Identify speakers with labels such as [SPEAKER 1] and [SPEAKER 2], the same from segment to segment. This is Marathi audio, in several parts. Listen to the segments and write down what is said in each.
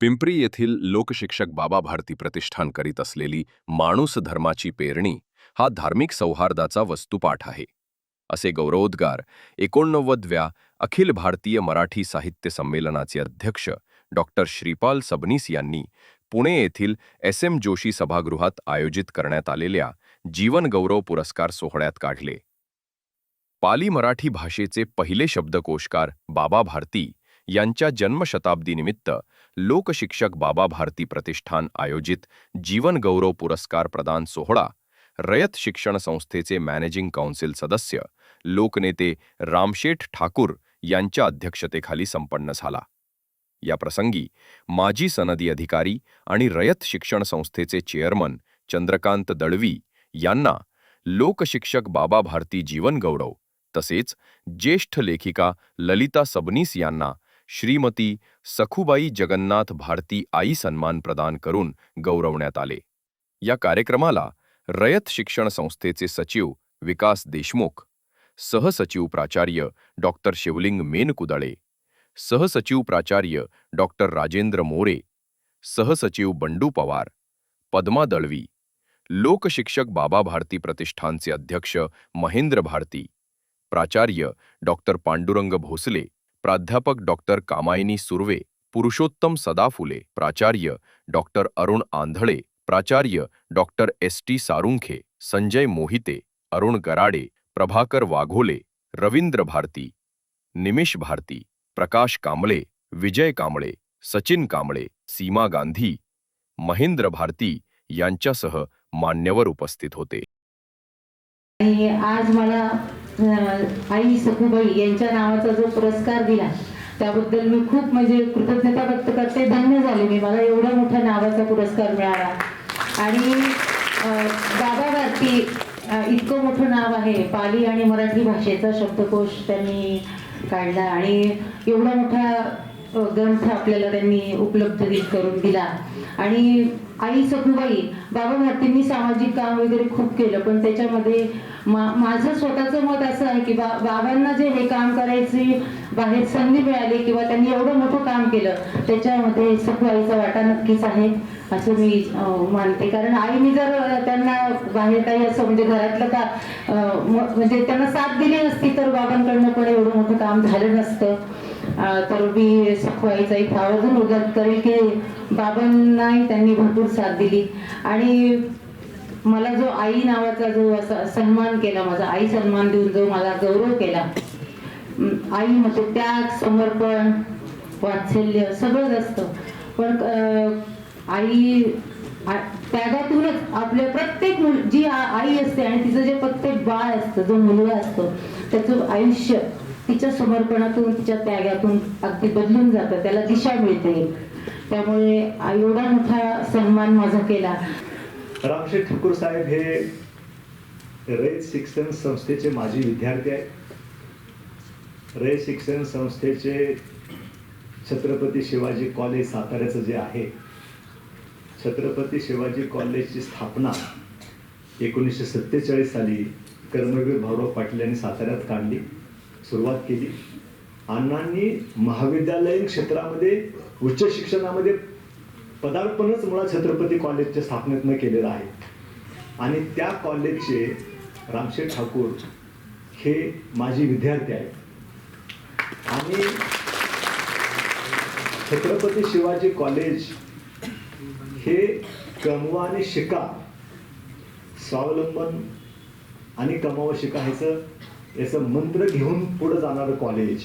[SPEAKER 1] पिंपरी येथील लोकशिक्षक बाबा भारती प्रतिष्ठान करीत असलेली माणूस धर्माची पेरणी हा धार्मिक सौहार्दाचा वस्तुपाठ आहे. असे गौरवोद्गार एकोणनव्वदव्या अखिल भारतीय मराठी साहित्य संमेलनाचे अध्यक्ष डॉक्टर श्रीपाल सबनीस यांनी पुणे येथील एस एम जोशी सभागृहात आयोजित करण्यात आलेल्या जीवनगौरव पुरस्कार सोहळ्यात काढले. पाली मराठी भाषेचे पहिले शब्दकोशकार बाबा भारती यांच्या जन्मशताब्दीनिमित्त लोकशिक्षक बाबा भारती प्रतिष्ठान आयोजित जीवन गौरव पुरस्कार प्रदान सोहळा रयत शिक्षण संस्थेचे मॅनेजिंग काउन्सिल सदस्य लोकनेते रामशेठ ठाकूर यांच्या अध्यक्षतेखाली संपन्न झाला. या प्रसंगी माजी सनदी अधिकारी आणि रयत शिक्षण संस्थेचे चेअरमन चंद्रकांत दळवी यांना लोकशिक्षक बाबा भारती जीवन गौरव तसेच ज्येष्ठ लेखिका ललिता सबनीस यांना श्रीमती सखुबाई जगन्नाथ भारती आई सन्मान प्रदान करून गौरवण्यात आले. या कार्यक्रमाला रयत शिक्षण संस्थेचे सचिव विकास देशमुख, सहसचिव प्राचार्य डॉक्टर शिवलिंग मेनकुदळे, सहसचिव प्राचार्य डॉक्टर राजेंद्र मोरे, सहसचिव बंडू पवार, पद्मा दळवी लोकशिक्षक बाबा भारती प्रतिष्ठानचे अध्यक्ष महेंद्र भारती, प्राचार्य डॉक्टर पांडुरंग भोसले प्राध्यापक डॉक्टर कामायनी सुर्वे पुरुषोत्तम सदाफुले प्राचार्य डॉक्टर अरुण आंधळे प्राचार्य doctor S. T. Sarunkhe Sanjay Mohite Arun Garade Prabhakar Vaghole Ravindra Bharati Nimish Bharati Prakash Kamble Vijay Kamble Sachin Kamble Seema Gandhi Mahendra Bharati यांच्यासह मान्यवर उपस्थित होते.
[SPEAKER 2] आज मला आई सखूबाई यांच्या नावाचा जो पुरस्कार दिला त्याबद्दल मी खूप म्हणजे कृतज्ञता व्यक्त करते. धन्य झाले मी. मला एवढा मोठ्या नावाचा पुरस्कार मिळाला. आणि दादा बाबा भारती इतकं मोठं नाव आहे. पाली आणि मराठी भाषेचा शब्दकोश त्यांनी काढला आणि एवढा मोठा ग्रंथ आपल्याला त्यांनी उपलब्ध करून दिला. आणि आई सखूबाई बाबा भारतींनी सामाजिक काम वगैरे खूप केलं पण त्याच्यामध्ये मा माझं स्वतःचं मत असं आहे की बा बाबांना जे हे काम करायची बाहेर संधी मिळाली किंवा त्यांनी एवढं मोठं काम केलं त्याच्यामध्ये सखूआईचा वाटा नक्कीच आहे असं मी मानते. कारण आईने जर त्यांना बाहेर काही असं म्हणजे घरातलं का म्हणजे त्यांना साथ दिली नसती तर बाबांकडनं पण एवढं मोठं काम झालं नसतं. तर मी सखूआईचा इथं आवर्जून उल्लेख करेल की बाबांनाही त्यांनी भरपूर साथ दिली. आणि मला जो आई नावाचा जो असा सन्मान केला माझा आई सन्मान देऊन जो मला गौरव केला आई म्हणजे त्याग समर्पण वात्सल्य सगळंच असतं. पण आई त्यागातूनच आपल्या प्रत्येक मुल जी आई असते आणि तिचं जे प्रत्येक बाळ असतं जो मुलगा असतो त्याचं आयुष्य तिच्या समर्पणातून तिच्या त्यागातून अगदी बदलून जातं त्याला दिशा मिळते. त्यामुळे एवढा मोठा सन्मान माझा केला.
[SPEAKER 3] रामशेठ ठाकूर साहेब हे रयत शिक्षण संस्थेचे माजी विद्यार्थी आहेत. रयत शिक्षण संस्थेचे छत्रपती शिवाजी कॉलेज साताऱ्याचं जे आहे छत्रपती शिवाजी कॉलेजची स्थापना एकोणीसशे सत्तेचाळीस साली कर्मवीर भाऊराव पाटील यांनी साताऱ्यात काढली. सुरुवात केली. अण्णांनी महाविद्यालयीन क्षेत्रामध्ये उच्च शिक्षणामध्ये पदार्पणच मुळात छत्रपती कॉलेजच्या स्थापनेतनं केलेलं आहे. आणि त्या कॉलेजचे रामशेठ ठाकूर हे माझी विद्यार्थी आहेत. आणि छत्रपती शिवाजी कॉलेज हे कमवा आणि शिका स्वावलंबन आणि कमाव शिका ह्याचं याचं मंत्र घेऊन पुढं जाणारं कॉलेज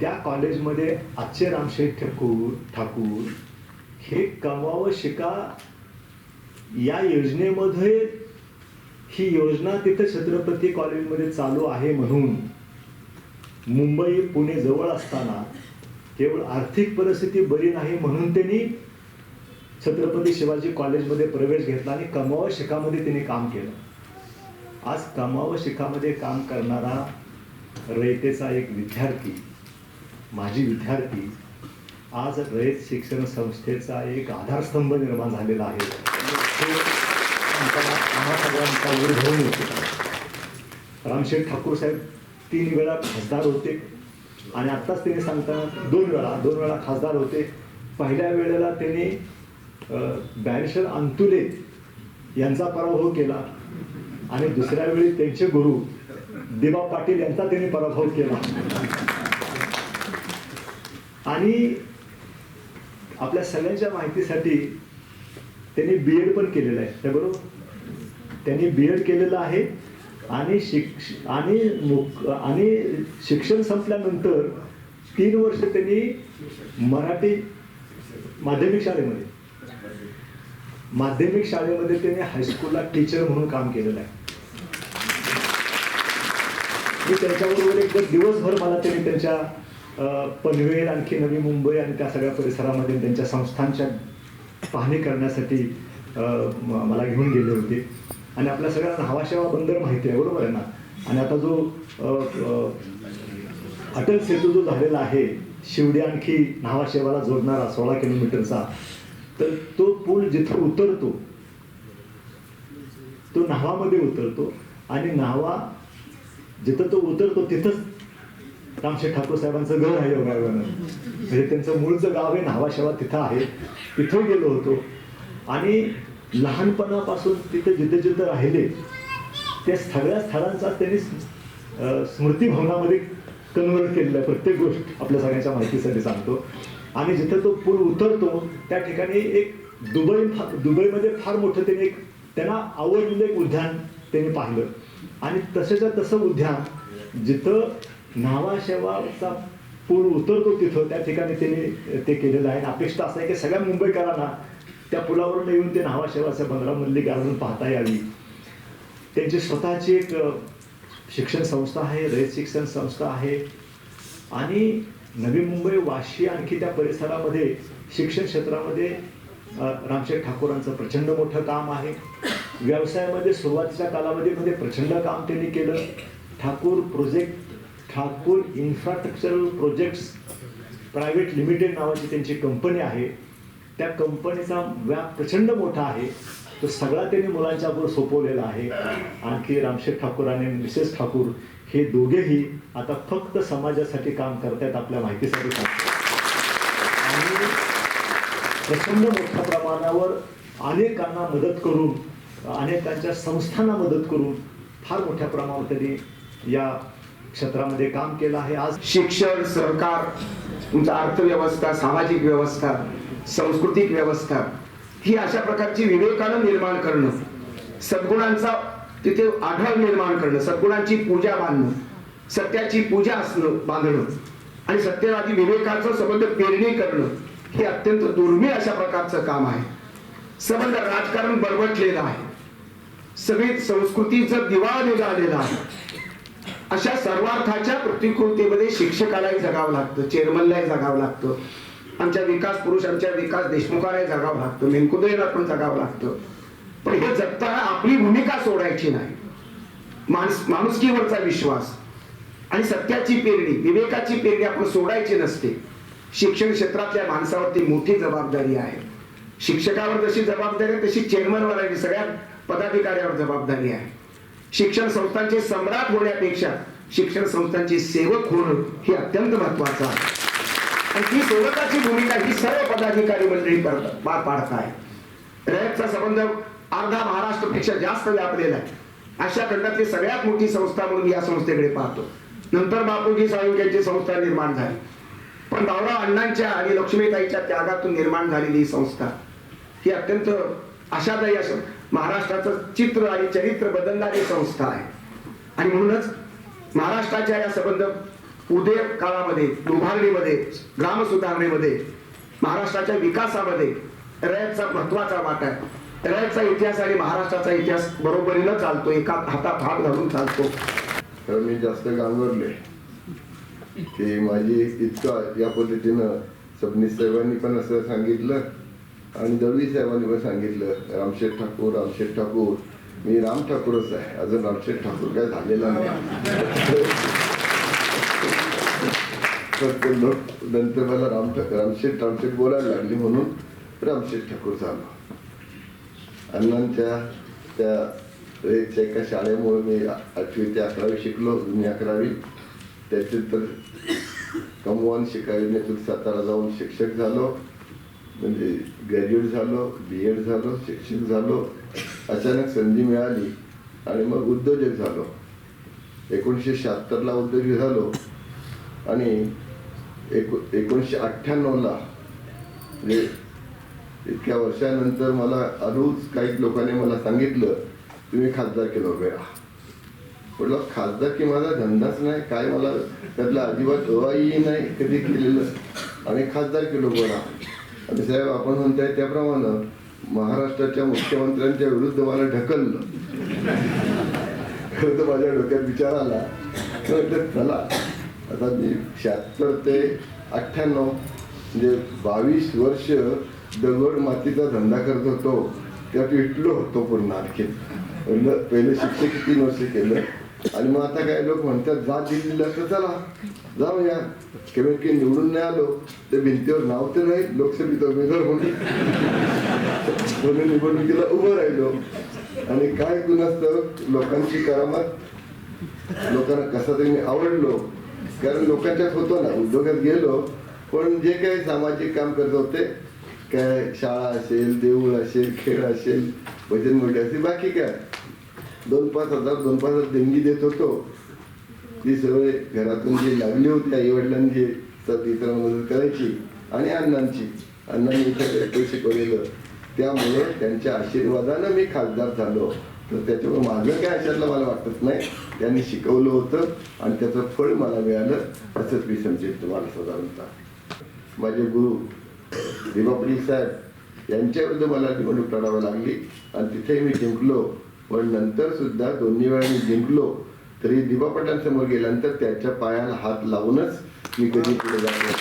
[SPEAKER 3] त्या कॉलेजमध्ये आजचे रामशेठ ठाकूर ठाकूर हे कमावं शिका या योजनेमध्ये ही योजना तिथं छत्रपती कॉलेजमध्ये चालू आहे म्हणून मुंबई पुणे जवळ असताना केवळ आर्थिक परिस्थिती बरी नाही म्हणून त्यांनी छत्रपती शिवाजी कॉलेजमध्ये प्रवेश घेतला आणि कमावं शिकामध्ये त्यांनी काम केलं. आज कमाव शिखामध्ये काम करणारा रयतेचा एक विद्यार्थी माझी विद्यार्थी आज रयत शिक्षण संस्थेचा एक आधारस्तंभ निर्माण झालेला आहे. आम्हा सगळ्यांचा येतो. रामशेठ ठाकूर साहेब तीन वेळा खासदार होते आणि आत्ताच त्यांनी सांगताना दोन वेळा दोन वेळा खासदार होते. पहिल्या वेळेला त्यांनी बॅरिशर अंतुले यांचा पराभव केला. आणि दुसऱ्या वेळी त्यांचे गुरु दिबा पाटील यांचा त्यांनी पराभव केला. आणि आपल्या सगळ्यांच्या माहितीसाठी त्यांनी बी एड पण केलेलं आहे. त्या बरोबर? त्यांनी बी एड केलेलं आहे आणि शिक्ष आणि आणि शिक्षण संपल्यानंतर तीन वर्ष त्यांनी मराठी माध्यमिक शाळेमध्ये माध्यमिक शाळेमध्ये त्यांनी हायस्कूलला टीचर म्हणून काम केलेलं आहे. मी त्यांच्याबरोबर एक दिवसभर मला त्यांनी त्यांच्या पनवेल आणखी नवी मुंबई आणि त्या सगळ्या परिसरामध्ये त्यांच्या संस्थांच्या पाहणी करण्यासाठी म- मला घेऊन गेले होते. आणि आपल्या सगळ्यांना हवाशेवा बंदर माहिती आहे बरोबर आहे ना? आणि आता जो अटल सेतू जो झालेला आहे शिवडी आणखी न्हावाशेवाला जोडणारा सोळा किलोमीटरचा तर तो पूल जिथं उतरतो तो न्हावामध्ये उतरतो. आणि न्हावा जिथं तो उतरतो तिथंच रामशेठ ठाकूर साहेबांचं घर आहे योगायोगानं म्हणजे त्यांचं मूळचं गाव आहे न्हावाशेवा तिथं आहे. तिथं गेलो होतो. आणि लहानपणापासून तिथे जिथे जिथं राहिले त्या सगळ्या स्थळांचा त्यांनी अं, स्मृती भवनामध्ये कन्वर्ट केलेलं आहे. प्रत्येक गोष्ट आपल्या सगळ्यांच्या माहितीसाठी सांगतो. आणि जिथे तो पूल उतरतो त्या ठिकाणी एक दुबई फा- दुबईमध्ये फार मोठं त्यांनी एक त्यांना आवडलेलं एक उद्यान त्यांनी पाहिलं. आणि तसेच्या तसं उद्यान जिथं न्हावाशेवाचा पूल उतरतो तिथं त्या ठिकाणी त्यांनी ते केलेलं आहे. अपेक्षा असं आहे की सगळ्या मुंबईकरांना त्या पुलावरून येऊन ते न्हावाशेवाच्या बंदरामधली गार्डन पाहता यावी. त्यांची स्वतःची एक शिक्षण संस्था आहे रयत शिक्षण संस्था आहे. आणि नवी मुंबई वाशी आणखी त्या परिसरामध्ये शिक्षण क्षेत्रामध्ये रामशेठ ठाकूरांचं प्रचंड मोठं काम आहे. व्यवसायामध्ये सुरुवातीच्या कालावधीमध्ये प्रचंड काम त्यांनी केलं. Thakur project Thakur infrastructural projects private limited नावाची त्यांची कंपनी आहे. त्या कंपनीचा व्याप प्रचंड मोठा आहे. तो सगळा त्यांनी मुलांच्या बरोबर सोपवलेला आहे. आणखी रामशेठ ठाकूर आणि मिसेस ठाकूर हे दोघेही आता फक्त समाजासाठी काम करतायत आपल्या माहितीसाठी. सांगतो आणि प्रचंड मोठ्या प्रमाणावर अनेकांना मदत करून अनेकांच्या संस्थांना मदत करून फार मोठ्या प्रमाणावर त्यांनी या क्षेत्रामध्ये काम केलं आहे. आज
[SPEAKER 4] शिक्षण सरकार तुमचा अर्थव्यवस्था सामाजिक व्यवस्था सांस्कृतिक व्यवस्था ही अशा प्रकारची विवेकानं निर्माण करणं सद्गुणांचा तिथे आढळ निर्माण करणं सद्गुणांची पूजा बांधणं सत्याची पूजा असणं बांधणं आणि सत्यवादी विवेकाचं संबंध पेरणी करणं हे अत्यंत दुर्मिळ अशा प्रकारचं काम आहे. संबंध राजकारण बरबटलेलं आहे. सगळी संस्कृतीचं दिवा निघालेला आहे अशा सर्वार्थाच्या प्रतिकृतीमध्ये शिक्षकालाही जगावं लागतं चेअरमनलाही जगावं लागतं आमच्या विकास पुरुष आमच्या विकास देशमुखालाही जगावं लागतं मेनकुंदेला पण जगावं लागतं. पण हे जगताना आपली भूमिका सोडायची नाही. माणूस माणुसकीवरचा विश्वास आणि सत्याची पेरणी विवेकाची पेरणी आपण सोडायची नसते. शिक्षण क्षेत्रातल्या माणसावरती मोठी जबाबदारी आहे. शिक्षकावर जशी जबाबदारी आहे तशी चेअरमनवर आहे. सगळ्यात पदाधिकाऱ्यावर जबाबदारी आहे शिक्षण संस्थांचे सम्राट होण्यापेक्षा शिक्षण संस्थांचे सेवक होणं हे अत्यंत महत्वाचं आहे. आणि ती सेवकाची भूमिका ही सर्व पदाधिकारी मंडळी पार पाडत आहे. रयतचा संबंध अर्धा महाराष्ट्रापेक्षा जास्त व्यापलेला आहे. अशा खंडातली सगळ्यात मोठी संस्था म्हणून या संस्थेकडे पाहतो. नंतर बापूजी साळुंके यांची संस्था निर्माण झाली. पण भाऊराव अण्णांच्या आणि लक्ष्मीताईच्या त्यागातून निर्माण झालेली ही संस्था ही अत्यंत आशादायी असं महाराष्ट्राचं चित्र आणि चरित्र बदलणारी संस्था आहे. आणि म्हणूनच महाराष्ट्राच्या या संबंध उदय काळामध्ये उभारणीमध्ये ग्राम सुधारणेमध्ये महाराष्ट्राच्या विकासामध्ये रयतचा महत्त्वाचा वाटा आहे. रयतचा इतिहास आणि महाराष्ट्राचा इतिहास बरोबरीनं चालतो एका हातात हात घालून चालतो.
[SPEAKER 5] तर मी जास्त गांगरले की माझी इतकं या पद्धतीनं सबनीस साहेबांनी पण असं सांगितलं. आणि दळवी साहेबांनी मला सांगितलं रामशेठ ठाकूर रामशेठ ठाकूर. मी राम ठाकूरच आहे. अजून रामशेठ ठाकूर काय झालेला नाही. तर नंतर मला राम ठाकूर रामशेठ रामशेठ बोलायला लागली म्हणून रामशेठ ठाकूर झालो. अण्णांच्या त्या रेच्या एका शाळेमुळे मी आठवी ते अकरावी शिकलो जुनी अकरावी. त्याच्यानंतर कमवान शिकावी मी सातारा जाऊन शिक्षक झालो. म्हणजे ग्रॅज्युएट झालो बी एड झालो शिक्षित झालो अचानक संधी मिळाली आणि मग उद्योजक झालो. एकोणीसशे शहात्तरला उद्योजक झालो आणि एको एकोणीसशे अठ्ठ्याण्णवला म्हणजे इतक्या वर्षानंतर मला अरूच काही लोकांनी मला सांगितलं तुम्ही खासदार केलं वेळा म्हटलं खासदार की माझा धंदाच नाही काय मला त्यातला अजिबात अवाई नाही कधी केलेलं. आणि खासदार केलो बरा आणि साहेब आपण म्हणताय त्याप्रमाणे महाराष्ट्राच्या मुख्यमंत्र्यांच्या विरुद्ध मला ढकललं. खरं तर माझ्या डोक्यात विचार आला. तर चला. आता मी शहात्तर ते अठ्ठ्याण्णव म्हणजे बावीस वर्ष दगड मातीचा धंदा करत होतो. त्यात विटलो होतो पूर्ण आणखी. पहिले शिक्षक तीन वर्ष केलं. आणि मग आता काय लोक म्हणतात जा दिल्लीला तर चला. जाऊया कमीत कमी निवडून नाही आलो. ते भिंतीवर नाव तर नाही लोकसभेत उमेदवार म्हणून. निवडणुकीला उभं राहिलो. आणि काय गुण असतं लोकांची करामत. लोकांना कसा तरी आवडलो. कारण लोकांच्यात होतो ना उद्योगात गेलो. पण जे काही सामाजिक काम करत होते काय शाळा असेल देऊळ असेल खेळ असेल भजन मोठे असेल बाकी काय. दोन पाच हजार दोन पाच हजार देणगी देत होतो. ती सगळे घरातून जी लागली होती आई वडिलांनी तर इतरांना मदत करायची आणि अण्णांची. अण्णांनी इथे पैसे शिकवलेलं त्यामुळे त्यांच्या आशीर्वादानं मी खासदार झालो. तर त्याच्यामुळे माझं काय अशातलं मला वाटत नाही. त्यांनी शिकवलं होतं आणि त्याचं फळ मला मिळालं असंच मी समजेल तुम्हाला साधारणतः माझे गुरु दिवा साहेब यांच्याविरुद्ध मला निवडणूक लढावं लागली आणि तिथे मी जिंकलो. पण नंतर सुद्धा दोन्ही वेळा मी जिंकलो. तरी दिवापटांसमोर गेल्यानंतर त्याच्या पायाला हात लावूनच मी कधी पुढे जातो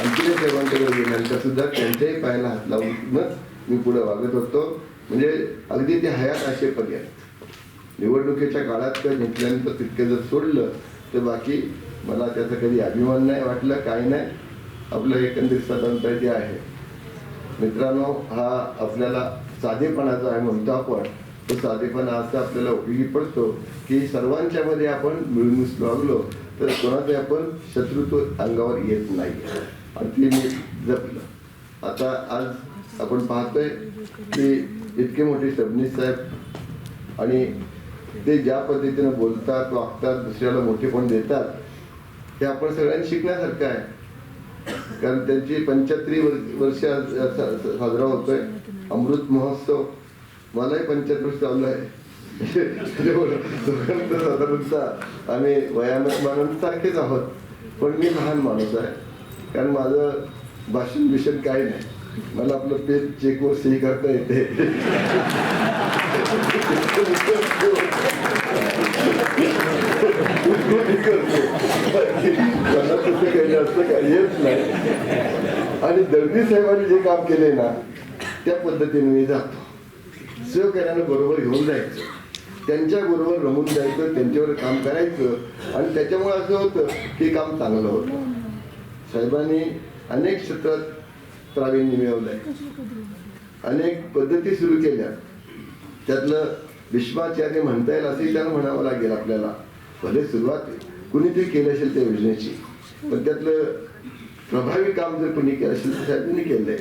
[SPEAKER 5] आणखी साहेबांकडे गेल्यानंतर सुद्धा त्यांच्याही पायाला हात लावूनच मी पुढे वागत होतो. म्हणजे अगदी ते हयात असेपर्यंत निवडणुकीच्या काळात तर जिंकल्यानंतर तितकं जर सोडलं तर बाकी मला त्याचा कधी अभिमान नाही वाटलं काही नाही. आपलं एकंदरीत स्वतंत्र जे आहे. मित्रांनो हा आपल्याला साधेपणाचा आहे म्हणतो आपण. तो साधेपणा असा आपल्याला उपयोगी पडतो की सर्वांच्या मध्ये आपण मिळून लागलो तर कोणाचे आपण शत्रुत्व अंगावर येत नाही. आणि ते मी जपलं. आता आज आपण पाहतोय की इतके मोठे सबनीस साहेब आणि ते ज्या पद्धतीनं बोलतात वागतात दुसऱ्याला मोठेपण देतात हे आपण सगळ्यांनी शिकण्यासारखं आहे. कारण त्यांची पंच्याहत्तरी वर्ष साजरा होतोय. अमृत महोत्सव मलाही पंच्याहत्तर चालू आहे. साधारणतः आम्ही वयानक माणूस सारखेच आहोत पण मी लहान माणूस आहे कारण माझं भाषण बिषण काही नाही. मला आपलं पेज चेकवर सही करता येते. मला तसं काही जास्त काही येत नाही आणि दर्दी साहेबांनी जे काम केले ना त्या पद्धतीने मी जातो. सहकार्यानं बरोबर घेऊन जायचं. त्यांच्या बरोबर रमून जायचं त्यांच्यावर काम करायचं आणि त्याच्यामुळे असं होतं की काम चांगलं होतं. साहेबांनी अनेक क्षेत्रात प्रावीण्य मिळवलंय. अनेक पद्धती सुरू केल्या. त्यातलं विश्वाचार्य म्हणता येईल असंही त्याला म्हणावं लागेल आपल्याला. भले सुरुवात कुणीतरी केली असेल त्या योजनेची पण त्यातलं प्रभावी काम जर कोणी केलं असेल तर साहेबांनी केलंय.